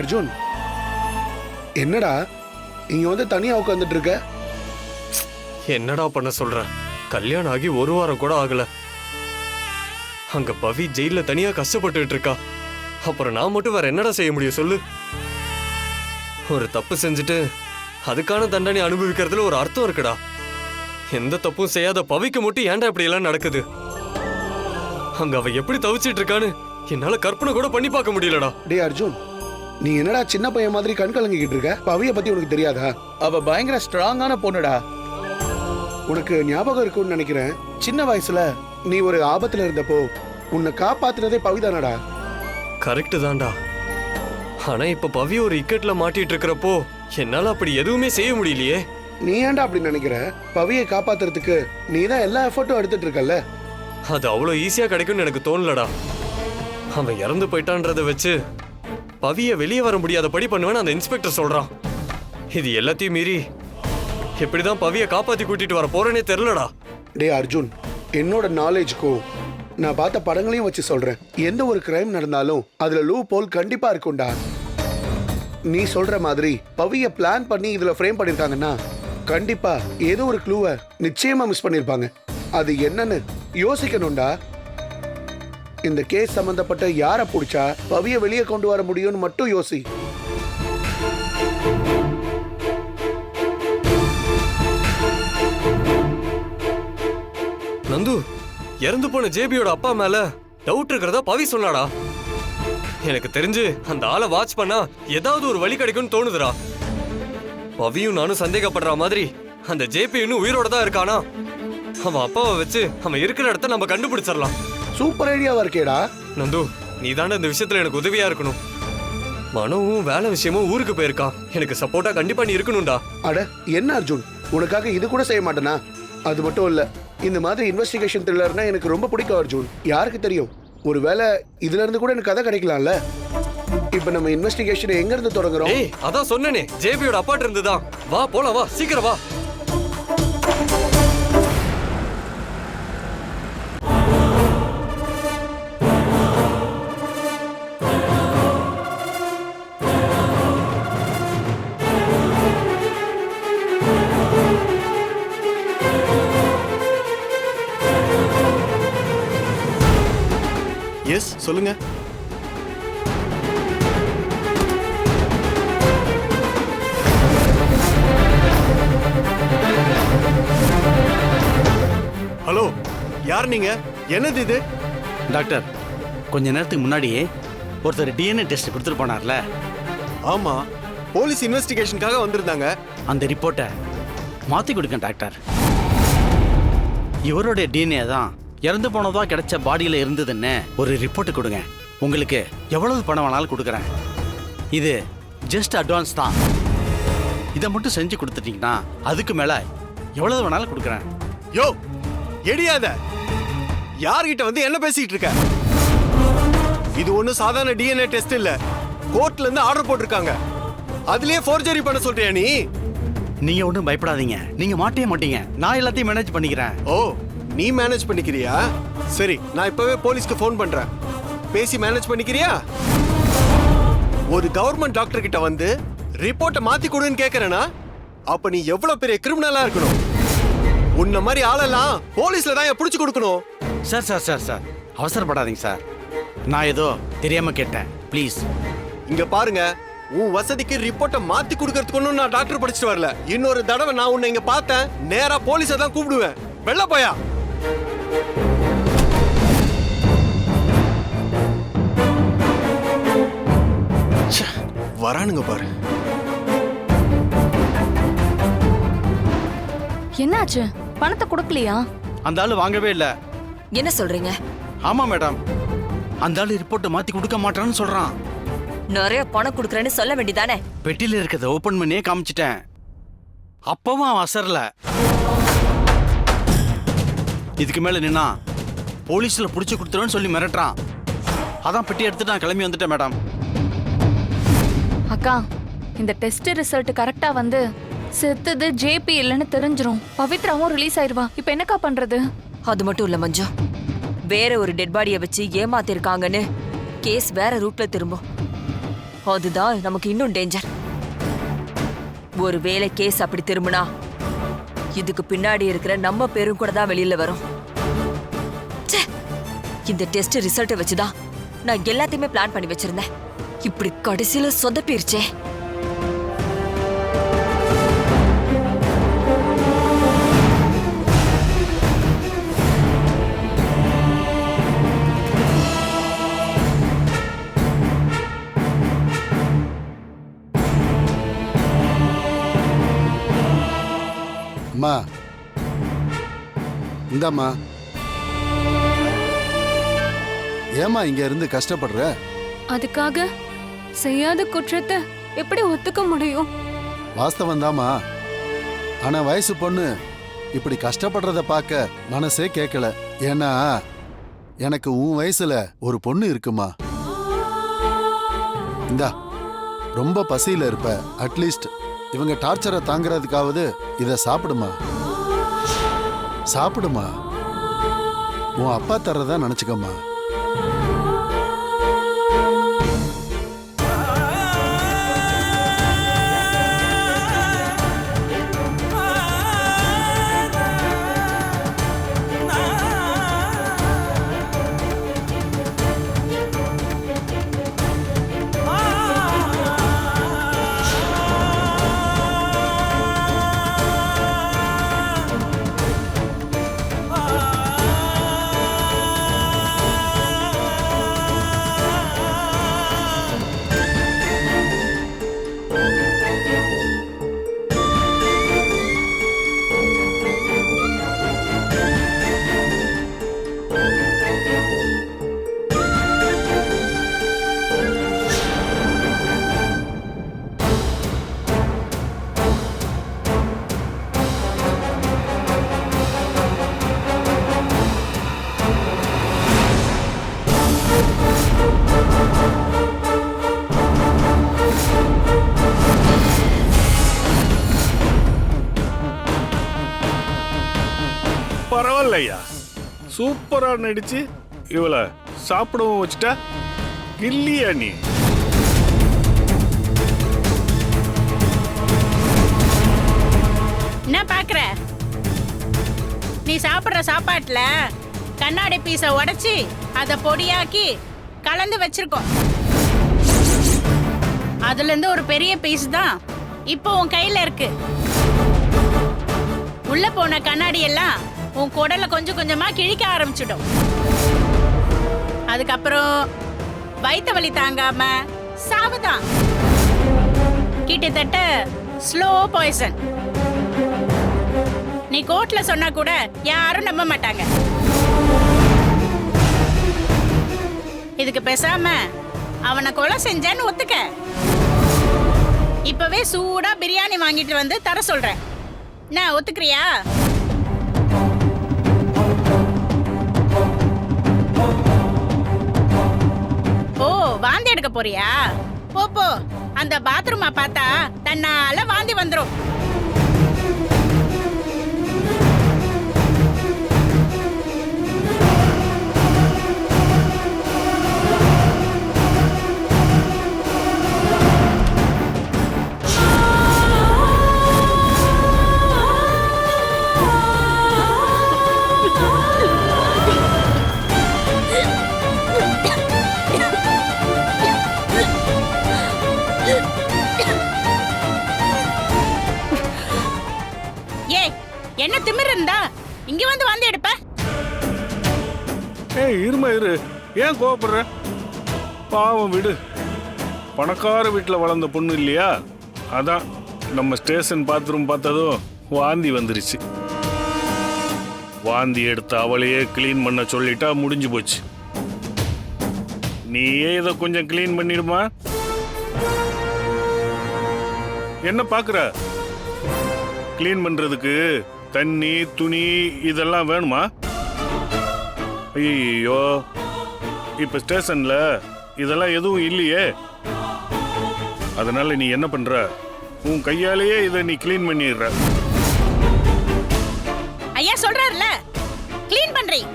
அர்ஜுன். என்னடா இங்க வந்து தனியா உட்காந்துட்டு இருக்க என்னடா பண்ண சொல்ற? கல்யாணம் ஆகி ஒரு வாரம் கூட ஆகல. அங்க பவி ஜெயில தனியா கஷ்டப்பட்டுட்டு இருக்கா அப்புறம் நான் மட்டும் வேற என்னடா செய்ய முடியும் சொல்லு. ஒரு தப்பு செஞ்சுட்டு அதுக்கான தண்டனை அனுபவிக்கிறதுல ஒரு அர்த்தம் இருக்குடா. எந்த தப்பும் செய்யாத பவிக்கு மட்டும் ஏன்டா இப்படி எல்லாம் நடக்குது? அங்க அவ எப்படி தவிச்சிட்டு இருக்கான்னு என்னால கற்பனை கூட பண்ணி பார்க்க முடியலடா. டே அர்ஜுன். நீ என்னடா சின்ன பையன் மாதிரி கண் கலங்கிக்கிட்டு இருக்க? பவிய பத்தி உனக்கு தெரியாதா? அவ பயங்கர ஸ்ட்ராங்கான பொண்ணுடா. உனக்கு ஞாபகம் இருக்கும்னு நினைக்கிறேன். சின்ன வயசுல நீ ஒரு ஆபத்துல இருந்தப்போ உன்னை காப்பாத்துனதே பவிதானடா கரெக்டு தான்டா. ஆனா இப்ப பவி ஒரு இக்கட்ல மாட்டிட்டு இருக்கிறப்போ என்னால அப்படி எதுவுமே செய்ய முடியலையே. நீ ஏன்டா அப்படி நினைக்கிற? பவியை காப்பாத்துறதுக்கு நீ தான் எல்லா எஃபர்ட்டும் எடுத்துட்டு இருக்கல்ல? அது அவ்வளோ ஈஸியா கிடைக்கும்னு எனக்கு தோணலடா. அவன் இறந்து போயிட்டான்றத வச்சு பவியை வெளியே வர முடியாத படி பண்ணுவேன்னு அந்த இன்ஸ்பெக்டர் சொல்றான். இது எல்லாத்தையும் மீறி எப்படிதான் பவியை காப்பாத்தி கூட்டிட்டு வர போறேனே தெரிலடா டே அர்ஜுன் என்னோட நாலேஜ்க்கும் நான் பார்த்த படங்களையும் வச்சு சொல்றேன். எந்த ஒரு கிரைம் நடந்தாலும் அதுல லூ போல் கண்டிப்பா இருக்கும்டா. நீ சொல்ற மாதிரி பவிய பிளான் பண்ணி இதுல ஃப்ரேம் பண்ணிருக்காங்கன்னா கண்டிப்பா ஏதோ ஒரு க்ளூவை நிச்சயமா மிஸ் பண்ணிருப்பாங்க. அது என்னன்னு யோசிக்கணும்டா. இந்த கேஸ் சம்பந்தப்பட்ட யாரை பிடிச்சா பவிய வெளியே கொண்டு வர முடியும்னு மட்டும் யோசி. நந்து இறந்து போன ஜேபியோட அப்பா மேல டவுட் இருக்கிறதா பவி சொன்னாடா? எனக்கு தெரிஞ்சு அந்த ஆளை வாட்ச் பண்ணா ஏதாவது ஒரு வழி கிடைக்கும்னு தோணுதுடா. பவியும் நானும் சந்தேகப்படுற மாதிரி அந்த ஜேபி இன்னும் உயிரோட தான் இருக்கானா? அவன் அப்பாவை வச்சு அவன் இருக்கிற இடத்த நம்ம கண்டுபிடிச்சிடலாம். சூப்பர் ஐடியாவா இருக்கேடா. நந்து நீ தானே இந்த விஷயத்துல எனக்கு உதவியா இருக்கணும். மனோவும் வேலை விஷயமும் ஊருக்கு போயிருக்கான் எனக்கு சப்போர்ட்டா கண்டிப்பா நீ இருக்கணும்டா. அட என்ன அர்ஜுன்? உனக்காக இது கூட செய்ய மாட்டேனா? அது மட்டும் இல்ல இந்த மாதிரி இன்வெஸ்டிகேஷன் த்ரில்லர்னா எனக்கு ரொம்ப பிடிக்கும் அர்ஜுன். யாருக்கு தெரியும்? ஒருவேளை இதுல இருந்து கூட எனக்கு கதை கிடைக்கலாம்ல? இப்ப நம்ம இன்வெஸ்டிகேஷன் எங்க இருந்து தொடங்குறோம்? ஏய் அதான் சொன்னனே ஜேபியோட அப்பாட்ட இருந்துதான். வா போலாம் வா சீக்கிரம் வா. சொல்லுங்க. ஹலோ யார் நீங்க? என்னது இது? டாக்டர் கொஞ்ச நேரத்துக்கு முன்னாடியே ஒருத்தர் டிஎன்ஏ டெஸ்ட் கொடுத்துட்டு போனார்ல. ஆமா போலீஸ் இன்வெஸ்டிகேஷனுக்காக வந்திருந்தாங்க. அந்த ரிப்போர்ட்டை மாற்றி கொடுங்க டாக்டர். இவருடைய டிஎன்ஏ தான் இறந்து போனதா கிடைச்ச பாடியில் இருந்ததுன்னு ஒரு ரிப்போர்ட் கொடுங்க. உங்களுக்கு எவ்வளவு பணம் வேணாலும் கொடுக்குறேன். இது ஜஸ்ட் அட்வான்ஸ் தான். இதை மட்டும் செஞ்சு கொடுத்துட்டீங்கன்னா அதுக்கு மேலே எவ்வளவு வேணாலும் கொடுக்குறேன். யோ எடியாத யார்கிட்ட வந்து என்ன பேசிட்டு இருக்க? இது ஒண்ணும் சாதாரண டிஎன்ஏ டெஸ்ட் இல்ல. கோர்ட்ல இருந்து ஆர்டர் போட்டிருக்காங்க. அதுலயே ஃபோர்ஜரி பண்ண சொல்றியா நீ? நீங்கள் ஒன்றும் பயப்படாதீங்க. நீங்கள் மாட்டே மாட்டீங்க. நான் எல்லாத்தையும் மேனேஜ் பண்ணிக்கிறேன். ஓ நீ மேனேஜ் பண்ணிக்கிறியா? சரி நான் இப்பவே போலீஸ்க்கு ஃபோன் பண்றேன். பேசி மேனேஜ் பண்ணிக்கிறியா? ஒரு கவர்மெண்ட் டாக்டர் கிட்ட வந்து ரிப்போர்ட்டை மாத்தி கொடுன்னு கேக்குறேனா? அப்ப நீ எவ்வளவு பெரிய கிரிமினலா இருக்கணும்? உன்ன மாதிரி ஆளெல்லாம் போலீஸ்ல தான் புடிச்சு கொடுக்கணும். Sir sir sir sir. அவசரப்படாதீங்க சார். நான் ஏதோ தெரியாம கேட்டேன். ப்ளீஸ் இங்க பாருங்க. உன் வசதிக்கு ரிப்போர்ட்டை மாத்தி கொடுக்கறதுக்கு ஒண்ணும் நான் டாக்டர் படிச்சுட்டு வரல. இன்னொரு தடவை நான் உன்னை இங்க பார்த்தேன். நேரா போலீஸை தான் கூப்பிடுவேன். வெள்ள போயா? வரானுங்க பாரு. என்னாச்சு? பணத்தை கொடுக்கலையா? அந்த ஆளு வாங்கவே இல்லை. என்ன சொல்றீங்க? ஆமா மேடம். அந்த ஆளு ரிப்போர்ட்டை மாத்தி கொடுக்க மாட்டான்னு சொல்றான். நிறைய பணம் கொடுக்கறேன்னு சொல்ல வேண்டியதானே? பெட்டியில இருக்கிறத ஓபன் பண்ணியே காமிச்சிட்டேன். அப்பவும் அவன் அசரல. இதுக்கு மேல நின்னா போலீஸ்ல புடிச்சு கொடுத்துருவேன்னு சொல்லி மிரட்டுறான். அதான் பெட்டி எடுத்துட்டு நான் கிளம்பி வந்துட்டேன் மேடம். அக்கா இந்த டெஸ்ட் ரிசல்ட் கரெக்டா வந்து செத்தது ஜேபி இல்லைன்னு தெரிஞ்சிரும். பவித்ராவும் ரிலீஸ் ஆயிருவா. இப்போ என்னக்கா பண்றது? அது மட்டும் இல்ல மஞ்சு. வேற ஒரு டெட் பாடியை வச்சு ஏமாத்திருக்காங்கன்னு கேஸ் வேற ரூட்ல திரும்பும். அதுதான் நமக்கு இன்னும் டேஞ்சர் ஒருவேளை கேஸ் அப்படி திரும்பினா இதுக்கு பின்னாடி இருக்கிற நம்ம பேரும் கூட தான் வெளியில வரும். ச்சே, இந்த டெஸ்ட் ரிசல்ட்டை வச்சுதான் நான் எல்லாத்தையுமே பிளான் பண்ணி வச்சிருந்தேன். இப்படி கடைசியில சொதப்பிருச்சே. அம்மா. இந்தாம்மா. ஏம்மா இங்க இருந்து கஷ்டப்படுற? அதுக்காக செய்யாத குற்றத்தை எப்படி ஒத்துக்க முடியும்? வாஸ்தவம் தாம்மா. ஆனா வயசு பொண்ணு இப்படி கஷ்டப்படுறத பார்க்க மனசே கேட்கல ஏன்னா எனக்கு உன் வயசுல ஒரு பொண்ணு இருக்குமா. இந்தா ரொம்ப பசியில இருப்ப. அட்லீஸ்ட் இவங்க டார்ச்சரை தாங்கிறதுக்காவது இதை சாப்பிடுமா? சாப்பிடுமா? உன் அப்பா தர்றதா நினைச்சுக்கம்மா. ஐயா சூப்பரா நடிச்சு இவளை சாப்பிடவும் வச்சுட்டா? இல்லையா நீ? என்ன பாக்குற? நீ சாப்பிடுற சாப்பாட்டுல கண்ணாடி பீஸை உடைச்சி அத பொடியாக்கி கலந்து வச்சிருக்கோம் அதுல இருந்து ஒரு பெரிய பீஸ் தான் இப்போ உன் கையில இருக்கு. உள்ள போன கண்ணாடி எல்லாம் உன் குடல கொஞ்சம் கொஞ்சமா கிழிக்க ஆரம்பிச்சிடும். அதுக்கப்புறம் வயிற்று வலி தாங்காம சாவுதான். கிட்டத்தட்ட ஸ்லோ பாய்சன் நீ கோர்ட்ல சொன்னா கூட யாரும் நம்ப மாட்டாங்க. இதுக்கு பேசாம அவனை கொலை செஞ்சேன்னு ஒத்துக்க. இப்பவே சூடா பிரியாணி வாங்கிட்டு வந்து தர சொல்றேன். நான் ஒத்துக்கிறியா? எடுக்க போறியா? போ போ. அந்த பாத்ரூமை பார்த்தா தன்னால வாந்தி வந்துடும் திமிரு இங்க வந்து வாந்தி எடுப்ப. ஏய் இருமா இரு. ஏன் கோவப்படுற? பாவம் விடு. பணக்கார வீட்டில் வளர்ந்த பொண்ணு இல்லையா? அதான் நம்ம ஸ்டேஷன் பாத்ரூம் பார்த்ததும் வாந்தி வந்துருச்சு. வாந்தி எடுத்து அவளையே க்ளீன் பண்ண சொல்லிட்டா முடிஞ்சு போச்சு. நீயே இதை கொஞ்சம் க்ளீன் பண்ணிடுமா? என்ன பார்க்குற? க்ளீன் பண்ணுறதுக்கு தண்ணி துணி இதெல்லாம் வேணுமா? ஐயோ இப்ப ஸ்டேஷன்ல இதெல்லாம் எதுவும் இல்லையே. அதனால நீ என்ன பண்ற? உன் கையாலேயே இதை நீ க்ளீன் பண்ணிடுற. ஐயா சொல்றாருல க்ளீன் பண்றேன்.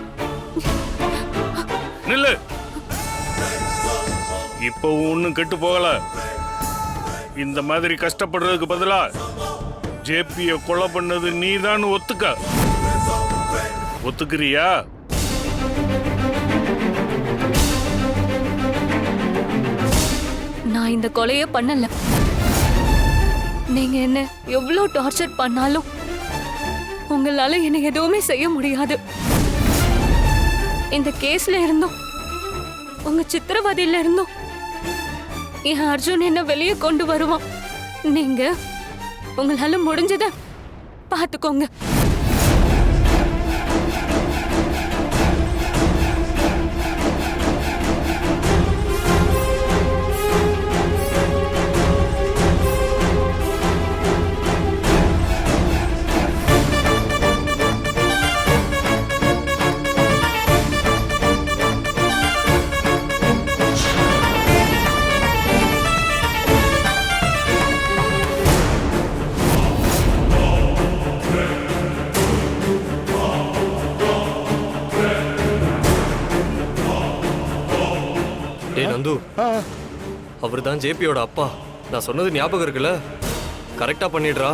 நில்லு. இப்பவும் ஒன்றும் கெட்டு போகல. இந்த மாதிரி கஷ்டப்படுறதுக்கு பதிலா ஜேபிய கொலை பண்ணது நீதான் ஒத்துக்க. ஒத்துக்கிறியா? நான் இந்த கொலையை பண்ணல. நீங்க என்ன எவ்வளோ டார்ச்சர் பண்ணாலும் உங்களால என்ன எதுவுமே செய்ய முடியாது. இந்த கேஸ்ல இருந்தும் உங்க சித்திரவதையில இருந்தும் என் அர்ஜுன் என்ன வெளியே கொண்டு வருவான். நீங்க உங்களால முடிஞ்சத பாத்துக்கோங்க டேய் நந்து அவர் தான் ஜேபியோட அப்பா நான் சொன்னது ஞாபகம் இருக்குல்ல கரெக்டா பண்ணிடுறா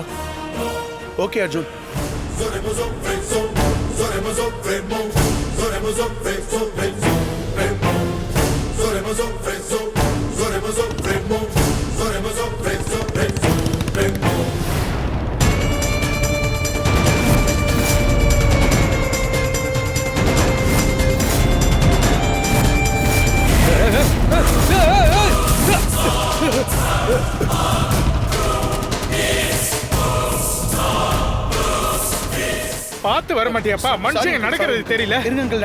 ஓகே அர்ஜுன் பார்த்து வர மாட்டியாப்பா? மனுஷங்க நடக்கிறது தெரியல. இருங்க uncle,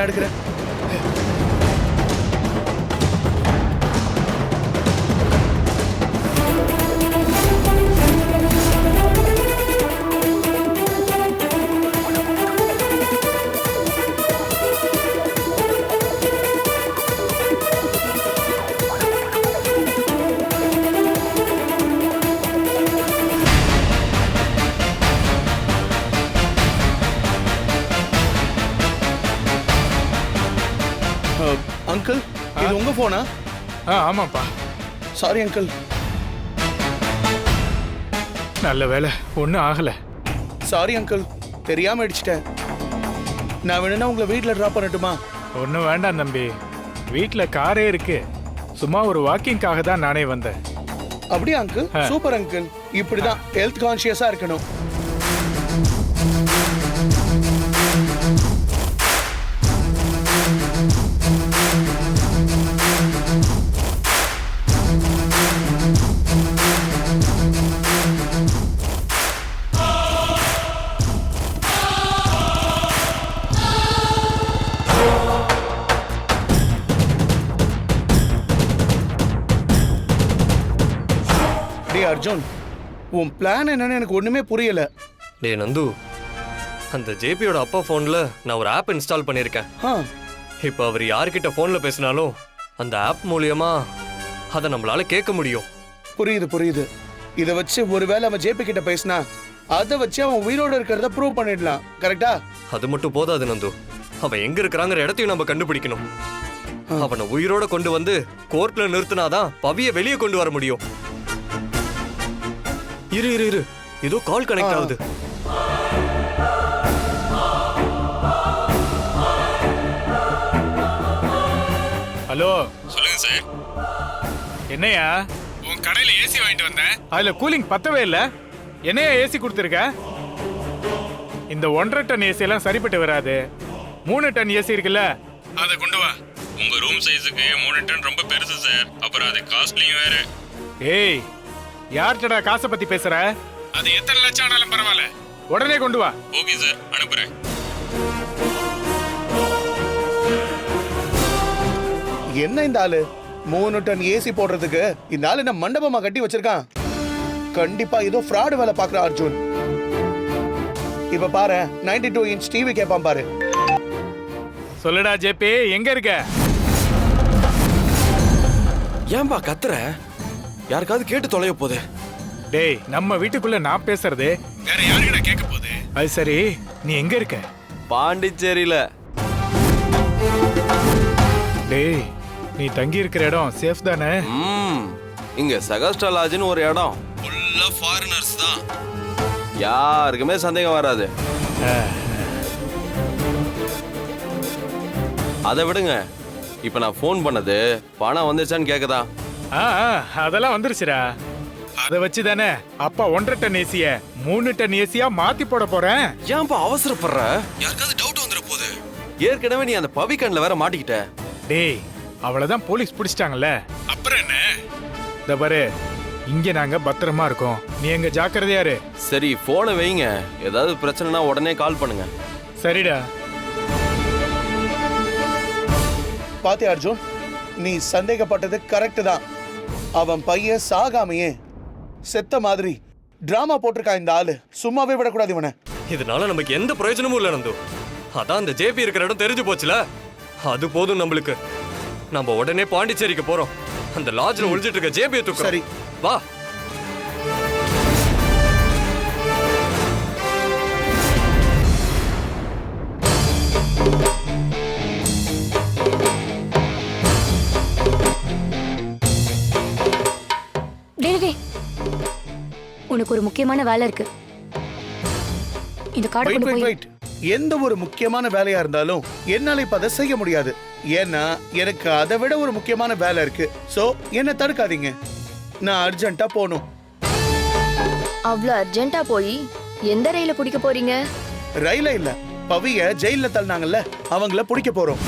போனா? ஆ ஆமாப்பா. சாரி அங்கிள் நல்ல வேலை ஒன்றும் ஆகல. சாரி அங்கிள் தெரியாம அடிச்சிட்டேன் நான் வேணும்னா உங்களை வீட்டில் ட்ராப் பண்ணட்டுமா? ஒன்றும் வேண்டாம் தம்பி. வீட்டில் காரே இருக்கு. சும்மா ஒரு வாக்கிங்காக தான் நானே வந்தேன். அப்படியா அங்கிள். சூப்பர் அங்கிள் இப்படிதான் ஹெல்த் கான்ஷியஸா இருக்கணும். டேய் அர்ஜுன் உன் பிளான் என்னன்னு எனக்கு ஒண்ணுமே புரியல. டேய் நந்து அந்த ஜேபியோட அப்பா ஃபோனில் நான் ஒரு ஆப் இன்ஸ்டால் பண்ணியிருக்கேன். ஆ. இப்போ அவர் யார்கிட்ட ஃபோனில் பேசினாலும் அந்த ஆப் மூலியமா அதை நம்மளால கேட்க முடியும். புரியுது புரியுது. இதை வச்சு ஒருவேளை அவன் ஜேபி கிட்ட பேசினா அதை வச்சு அவன் உயிரோட இருக்கிறத ப்ரூவ் பண்ணிடலாம். கரெக்டா அது மட்டும் போதாது நந்து. அவன் எங்க இருக்கிறாங்கிற இடத்தையும் நம்ம கண்டுபிடிக்கணும். அவனை உயிரோட கொண்டு வந்து கோர்ட்ல நிறுத்தினாதான் பவிய வெளியே கொண்டு வர முடியும். இரு இரு இரு. ஏதோ கால் கனெக்ட். ஆகுது. ஹலோ. சொல்லுங்க சார். என்னையா? உன் கடையில ஏசி வாங்கிட்டு வந்தேன். அதுல கூலிங் பத்தவே இல்ல. என்னையா ஏசி கொடுத்துருக்க? இந்த ஒன்றரை டன் ஏசி எல்லாம் சரிப்பட்டு வராது. மூணு டன் ஏசி இருக்குல்ல? அதை கொண்டு வா. உங்க ரூம் சைஸுக்கு மூணு டன் ரொம்ப பெருசு சார். அப்புறம் அது காஸ்ட்லியும் வேற. ஏய் யார்கிட்டடா காசை பத்தி பேசுற? அது எத்தனை லட்சம் ஆனாலும் பரவாயில்ல. உடனே கொண்டு வா. ஓகே சார் அனுப்புறேன். என்ன இந்த ஆளு? மூணு டன் ஏசி போடுறதுக்கு இந்த ஆளு என்ன மண்டபமா கட்டி வச்சிருக்கான்? கண்டிப்பா ஏதோ ஃப்ராடு வேலை பாக்குறான் அர்ஜுன். இப்ப பாரு 92 டூ இன்ச் டிவி கேட்பான் பாரு. சொல்லுடா ஜேபி எங்க இருக்க? ஏன்பா கத்துற? யாருக்காவது கேட்டு தொலைய போகுது டேய் நம்ம வீட்டுக்குள்ள நான் பேசுறது. வேற யாருக்கிட்ட கேட்க போகுது அது சரி நீ எங்க இருக்க? பாண்டிச்சேரியில. டேய் நீ தங்கி இருக்கிற இடம் சேஃப் தானே? ம் இங்க சகஸ்டா லாட்ஜ்னு ஒரு இடம். ஃபுல்லா ஃபாரினர்ஸ் தான். யாருக்குமே சந்தேகம் வராது. அதை விடுங்க. இப்போ நான் ஃபோன் பண்ணது பணம் வந்துச்சான்னு கேட்குதா ஆ ஆ, அதெல்லாம் வந்துருச்சுடா. அதை வச்சு தானே அப்பா ஒன்றரை டன் ஏசிய மூணு டன் ஏசியா மாத்தி போட போறேன். ஏன்பா அவசரப்படுற? யாருக்காவது டவுட் வந்துட போகுது ஏற்கனவே நீ அந்த பவிக்கண்ணில் வேற மாட்டிக்கிட்ட. டேய் அவ்வளவுதான் போலீஸ் பிடிச்சிட்டாங்கல்ல. அப்புறம் என்ன? இந்த பாரு இங்க நாங்க பத்திரமா இருக்கோம். நீ எங்க ஜாக்கிரதையா இரு. சரி ஃபோனை வைங்க. ஏதாவது பிரச்சனைனா உடனே கால் பண்ணுங்க. சரிடா. பாத்தியா அர்ஜுன் நீ சந்தேகப்பட்டது கரெக்ட் தான். அவன் பையன் சாகாமையே. செத்த மாதிரி. டிராமா போட்டிருக்கான் இந்த ஆளு. சும்மாவே விடக்கூடாது இவனை. இதனால நமக்கு எந்த பிரயோஜனமும் இல்லை நந்து. அதான் அந்த ஜேபி இருக்கிற இடம் தெரிஞ்சு போச்சுல? அது போதும் நம்மளுக்கு. நம்ம உடனே பாண்டிச்சேரிக்கு போறோம். அந்த லாட்ஜ்ல ஒளிஞ்சிட்டு இருக்க ஜேபியை தூக்குறோம். சரி. வா. உனக்கு ஒரு முக்கியமான வேலை இருக்கு. இந்த கார்டை கொண்டு போய் வெயிட் எந்த ஒரு முக்கியமான வேலையா இருந்தாலும் என்னால இப்ப அதை செய்ய முடியாது. ஏன்னா எனக்கு அதை விட ஒரு முக்கியமான வேலை இருக்கு. சோ என்ன தடுக்காதீங்க. நான் அர்ஜென்ட்டா போகணும். அவ்வளோ அர்ஜென்ட்டா போய் எந்த ரயில பிடிக்க போறீங்க? ரயில இல்ல. பவிய ஜெயில தள்ளினாங்கல்ல அவங்கள பிடிக்க போறோம்.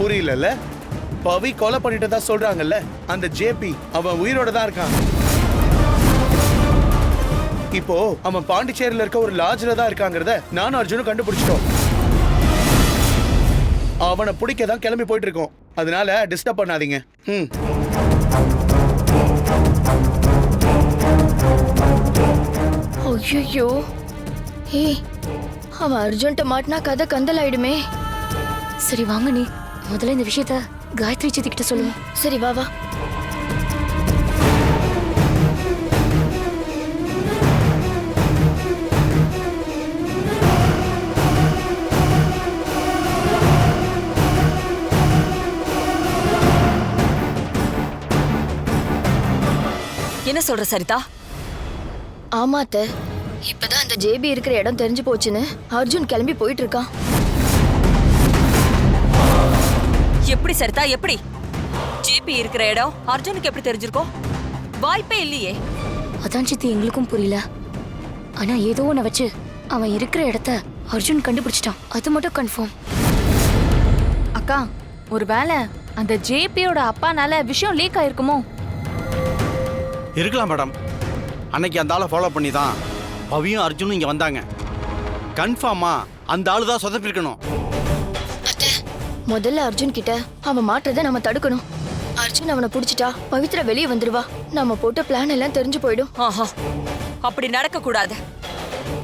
புரியலல்ல? பவி கொலை பண்ணிட்டதா சொல்றாங்கல்ல? அந்த ஜேபி அவன் உயிரோட தான் இருக்கான். இப்போ அவன் பாண்டிச்சேரியில இருக்க ஒரு லாட்ஜ்ல தான் இருக்காங்கிறத நானும் அர்ஜுனும் கண்டுபிடிச்சிட்டோம். அவனை பிடிக்க தான் கிளம்பி போயிட்டு இருக்கோம் அதனால டிஸ்டர்ப் பண்ணாதீங்க. ம். ஐயோ ஏய் அவன் அர்ஜுன்ட்ட மாட்டினா கதை கந்தல் ஆயிடுமே. சரி வாங்க நீ. முதல்ல இந்த விஷயத்த காயத்ரி சித்தி கிட்ட சொல்லுங்க. சரி வா வா. என்ன சொல்ற சரிதா? ஆமா அத்தை. இப்பதான் அந்த ஜேபி இருக்கிற இடம் தெரிஞ்சு போச்சுன்னு அர்ஜுன் கிளம்பி போயிட்டு இருக்கான். எப்படி சரிதா எப்படி? ஜிபி இருக்கிற இடம் அர்ஜுனுக்கு எப்படி தெரிஞ்சிருக்கோம் வாய்ப்பே இல்லையே. அதான் சித்தி எங்களுக்கும் புரியல. ஆனா ஏதோ ஒண்ண வச்சு அவன் இருக்கிற இடத்த அர்ஜுன் கண்டுபிடிச்சிட்டான். அது மட்டும் கன்ஃபார்ம் அக்கா ஒருவேளை அந்த ஜேபியோட அப்பானால விஷயம் லீக் ஆயிருக்குமோ? இருக்கலாம் மேடம். அன்னைக்கு அந்த ஆளை ஃபாலோ பண்ணி தான் பவியும் அர்ஜுனும் இங்கே வந்தாங்க. கன்ஃபார்மா அந்த ஆளு தான் சொதப்பிருக்கணும் முதல்ல அர்ஜுன் கிட்ட அவன் மாட்டுறதை நம்ம தடுக்கணும். அர்ஜுன் அவனை புடிச்சிட்டா பவித்ரா வெளியே வந்துருவா. நம்ம போட்ட பிளான் எல்லாம் தெரிஞ்சு போயிடும். ஆஹா அப்படி நடக்க கூடாது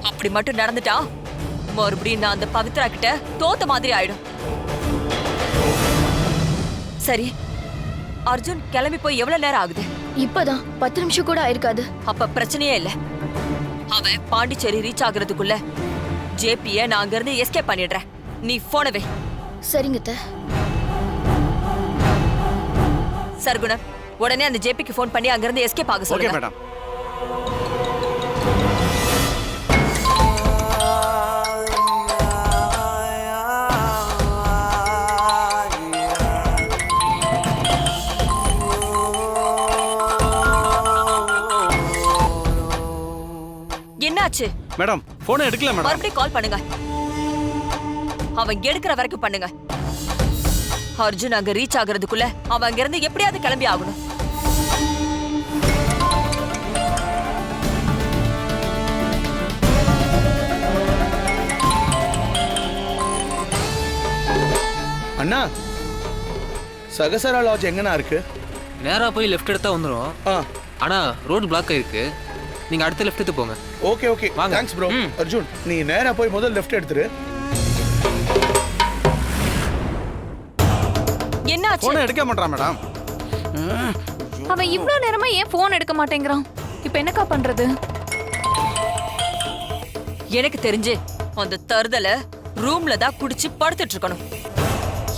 அப்படி மட்டும் நடந்துட்டா மறுபடியும் நான் அந்த பவித்ரா கிட்ட தோத்த மாதிரி ஆயிடும். சரி அர்ஜுன் கிளம்பி போய் எவ்வளவு நேரம் ஆகுது? இப்பதான் பத்து நிமிஷம் கூட ஆயிருக்காது. அப்ப பிரச்சனையே இல்ல. அவன் பாண்டிச்சேரி ரீச் ஆகுறதுக்குள்ள ஜேபிய நான் அங்க இருந்து எஸ்கேப் பண்ணிடுறேன். நீ போன வை. சரிங்க அத்தை. சர்குணம் உடனே அந்த ஜேபிக்கு ஃபோன் பண்ணி அங்க இருந்து எஸ்கேப் ஆக ஓகே சொல்லுங்க மேடம். என்னாச்சு? மேடம் போனை எடுக்கல மேடம். மறுபடியும் கால் பண்ணுங்க. அவன் எடுக்கிற வரைக்கும் பண்ணுங்க. அர்ஜுன் அங்க ரீச் ஆகுறதுக்குள்ள அவன் அங்க இருந்து எப்படியாவது கிளம்பி ஆகணும். அண்ணா சகசரா லாட்ஜ் எங்கண்ணா இருக்கு? நேரா போய் லெஃப்ட் எடுத்தா வந்துரும். ஆ. ஆனா ரோடு பிளாக் ஆயிருக்கு. நீங்க அடுத்த லெஃப்ட் எடுத்து போங்க. ஓகே ஓகே வாங்க. Thanks bro. அர்ஜுன் நீ நேரா போய் முதல் லெஃப்ட் எடுத்துரு. என்னாச்சு? போனை எடுக்க மாட்டான் மேடம் அவன் இவ்ளோ நேரமா ஏன் போன் எடுக்க மாட்டேங்கிறான்? இப்போ என்னக்கா பண்றது? எனக்கு தெரிஞ்சு அந்த தருதல ரூம்ல தான் குடிச்சு படுத்துட்டு இருக்கணும்.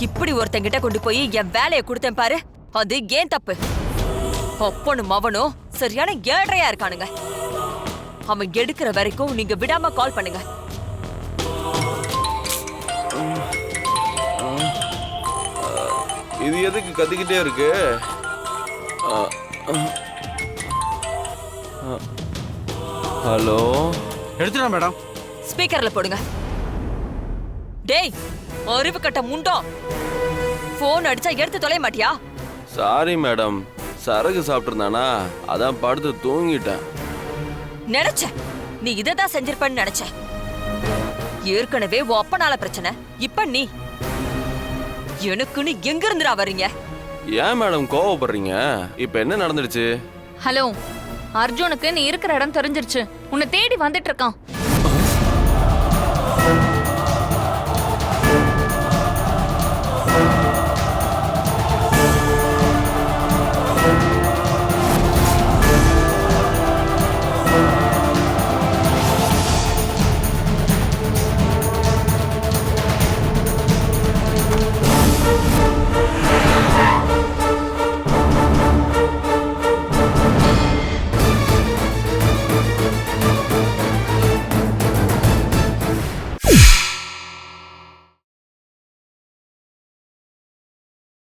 இப்படி ஒருத்தங்கிட்ட கொண்டு போய் என் வேலையை கொடுத்தேன் பாரு அது ஏன் தப்பு? அப்பனும் மவனும் சரியான ஏழ்றையா இருக்கானுங்க. அவன் எடுக்கிற வரைக்கும் நீங்க விடாம கால் பண்ணுங்க. இது எதுக்கு கத்திக்கிட்டே இருக்கு. ஹலோ? எடுத்துடா மேடம். ஸ்பீக்கர்ல போடுங்க. டேய் அறிவு கட்ட முண்டோம் போன் அடிச்சா எடுத்து தொலைய மாட்டியா? சாரி மேடம் சரகு சாப்பிட்டிருந்தானா? அதான் படுத்து தூங்கிட்டேன். நினைச்சேன் நீ இதை தான் செஞ்சிருப்பன்னு நினைச்சேன் ஏற்கனவே உன் அப்பனால பிரச்சனை. இப்ப நீ. எனக்குன்னு எங்க இருந்துடா வர்றீங்க? ஏன் மேடம் கோவப்படுறீங்க? இப்போ என்ன நடந்துடுச்சு? ஹலோ அர்ஜுனுக்கு நீ இருக்கிற இடம் தெரிஞ்சிருச்சு. உன்னை தேடி வந்துட்டு இருக்கான்.